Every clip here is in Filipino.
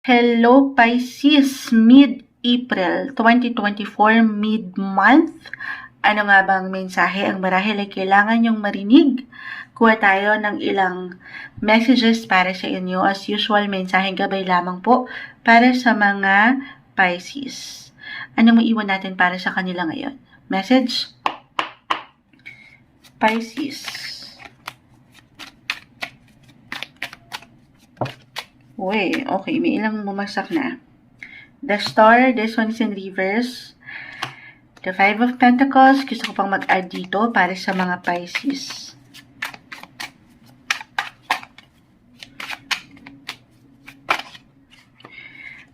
Hello Pisces, mid-April 2024, mid-month. Ano nga bang mensahe ang marahil ay kailangan nyong marinig? Kuha tayo ng ilang messages para sa inyo. As usual, mensaheng gabay lamang po para sa mga Pisces. Ano mo iwan natin para sa kanila ngayon? Message? Pisces. Uy, okay. May ilang bumagsak na. The Star, this one is in reverse. The Five of Pentacles, gusto ko pang mag-add dito para sa mga Pisces.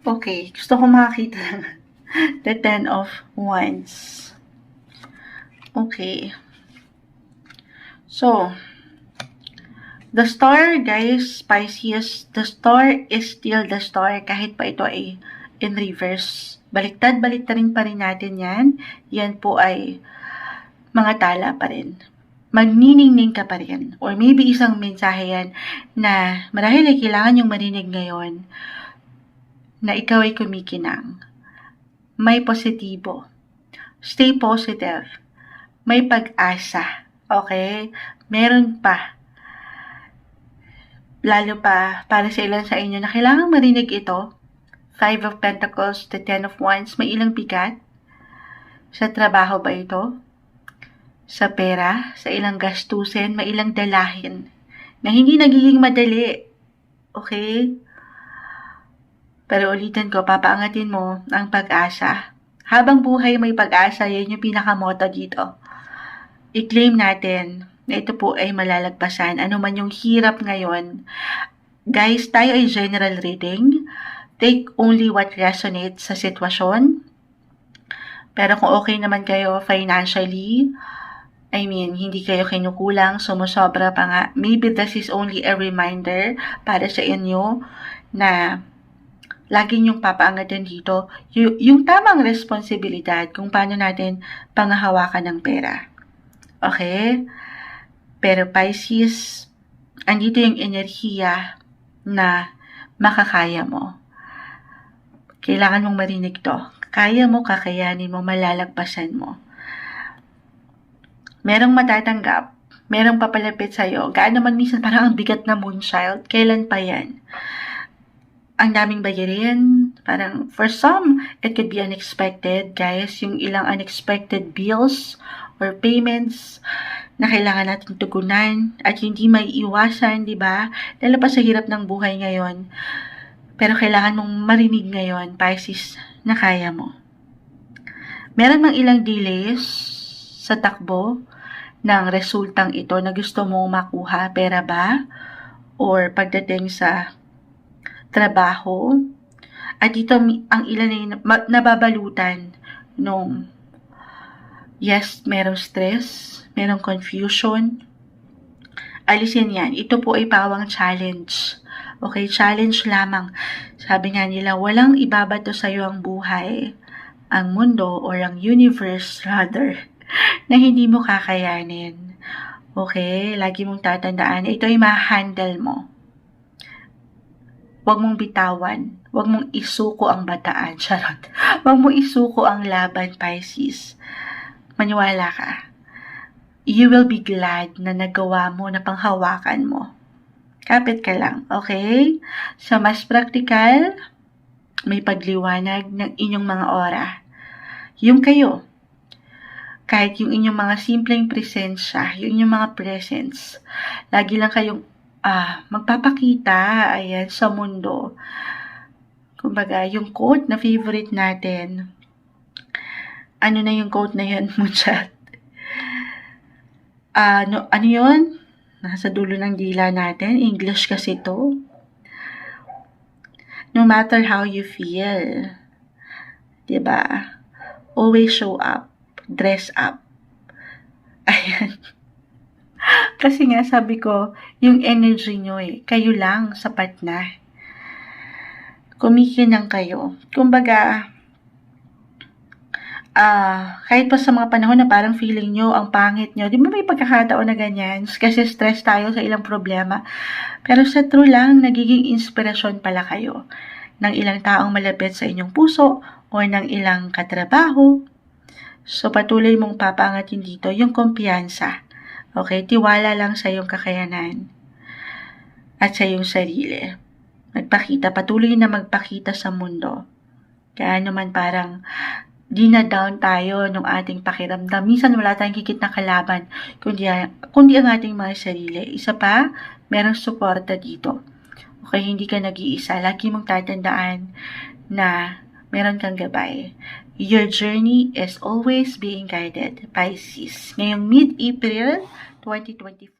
Okay, gusto ko makakita ng the Ten of Wands. Okay. So, The star, guys, Pisces, the star is still the star kahit pa ito ay in reverse. Baliktad, baliktarin pa rin natin yan. Yan po ay mga tala pa rin. Magniningning ka pa rin. Or maybe isang mensahe yan na marahil ay kailangan yung marinig ngayon na ikaw ay kumikinang. May positibo. Stay positive. May pag-asa. Okay? Meron pa lalo pa para sa ilan sa inyo na kailangan marinig ito. Five of Pentacles, the Ten of Wands, may ilang bigat? Sa trabaho ba ito? Sa pera? Sa ilang gastusin? May ilang dalahin? Na hindi nagiging madali. Okay? Pero ulitin ko, papaangatin mo ang pag-asa. Habang buhay may pag-asa, yan yung pinakamoto dito. I-claim natin na ito po ay malalagpasan. Ano man yung hirap ngayon. Guys, tayo ay general reading. Take only what resonates sa sitwasyon. Pero kung okay naman kayo financially, I mean, hindi kayo kinukulang, sumusobra pa nga, maybe this is only a reminder para sa inyo na lagi niyong papaangatin dito yung, yung tamang responsibilidad kung paano natin pangahawakan ng pera. Okay? Pero Pisces, andito yung enerhiya na makakaya mo. Kailangan mong marinig to. Kaya mo, kakayanin mo, malalagpasan mo. Merong matatanggap, merong papalapit sa'yo. Gaano man minsan parang ang bigat na moonchild, kailan pa yan? Ang daming bayarin, parang for some, it could be unexpected, guys. Yung ilang unexpected bills or payments na kailangan natin tugunan at hindi may iwasan, di ba? Lalo pa sa hirap ng buhay ngayon. Pero kailangan mong marinig ngayon, Pisces, na kaya mo. Meron mang ilang delays sa takbo ng resultang ito na gusto mong makuha, pera ba? Or pagdating sa trabaho. At dito ang ilan ay nababalutan nung yes, merong stress, merong confusion. Alisin yan. Ito po ay pawang challenge. Okay, challenge lamang. Sabi nga nila, walang ibabato sa iyo ang buhay, ang mundo, or ang universe rather, na hindi mo kakayanin. Okay, lagi mong tatandaan, ito ay ma-handle mo. Huwag mong bitawan. Huwag mong isuko ang bataan. Charot. Huwag mong isuko ang laban, Pisces. Maniwala ka. You will be glad na nagawa mo na panghawakan mo. Kapit ka lang, okay? Sa mas praktikal, may pagliwanag ng inyong mga ora. Yung kayo, kahit yung inyong mga simpleng presensya, yung inyong mga presence, lagi lang kayong ah, magpapakita, ayan, sa mundo. Kumbaga, yung quote na favorite natin, ano na yung quote na yun, Muchat? Ano, ano yun? Nasa dulo ng dila natin. English kasi to. No matter how you feel, ba? Always show up, dress up. Ayan. Kasi nga sabi ko, yung energy nyo eh, kayo lang, sapat na. Kumikinang kayo. Kumbaga, uh, kahit pa sa mga panahon na parang feeling nyo, ang pangit nyo, di ba may pagkakataon na ganyan? Kasi stress tayo sa ilang problema. Pero sa true lang, nagiging inspirasyon pala kayo. ng ilang taong malapit sa inyong puso o ng ilang katrabaho. So, patuloy mong papaangatin dito yung kumpiyansa. Okay? Tiwala lang sa iyong kakayanan at sa iyong sarili. Magpakita, patuloy na magpakita sa mundo. Kaya naman parang di na down tayo nung ating pakiramdam. Minsan wala tayong kikit na kalaban, kundi, kundi ang ating mga sarili. Isa pa, merong suporta dito. Okay, hindi ka nag-iisa. Lagi mong tatandaan na meron kang gabay. Your journey is always being guided, Pisces. Ngayong mid-April 2024,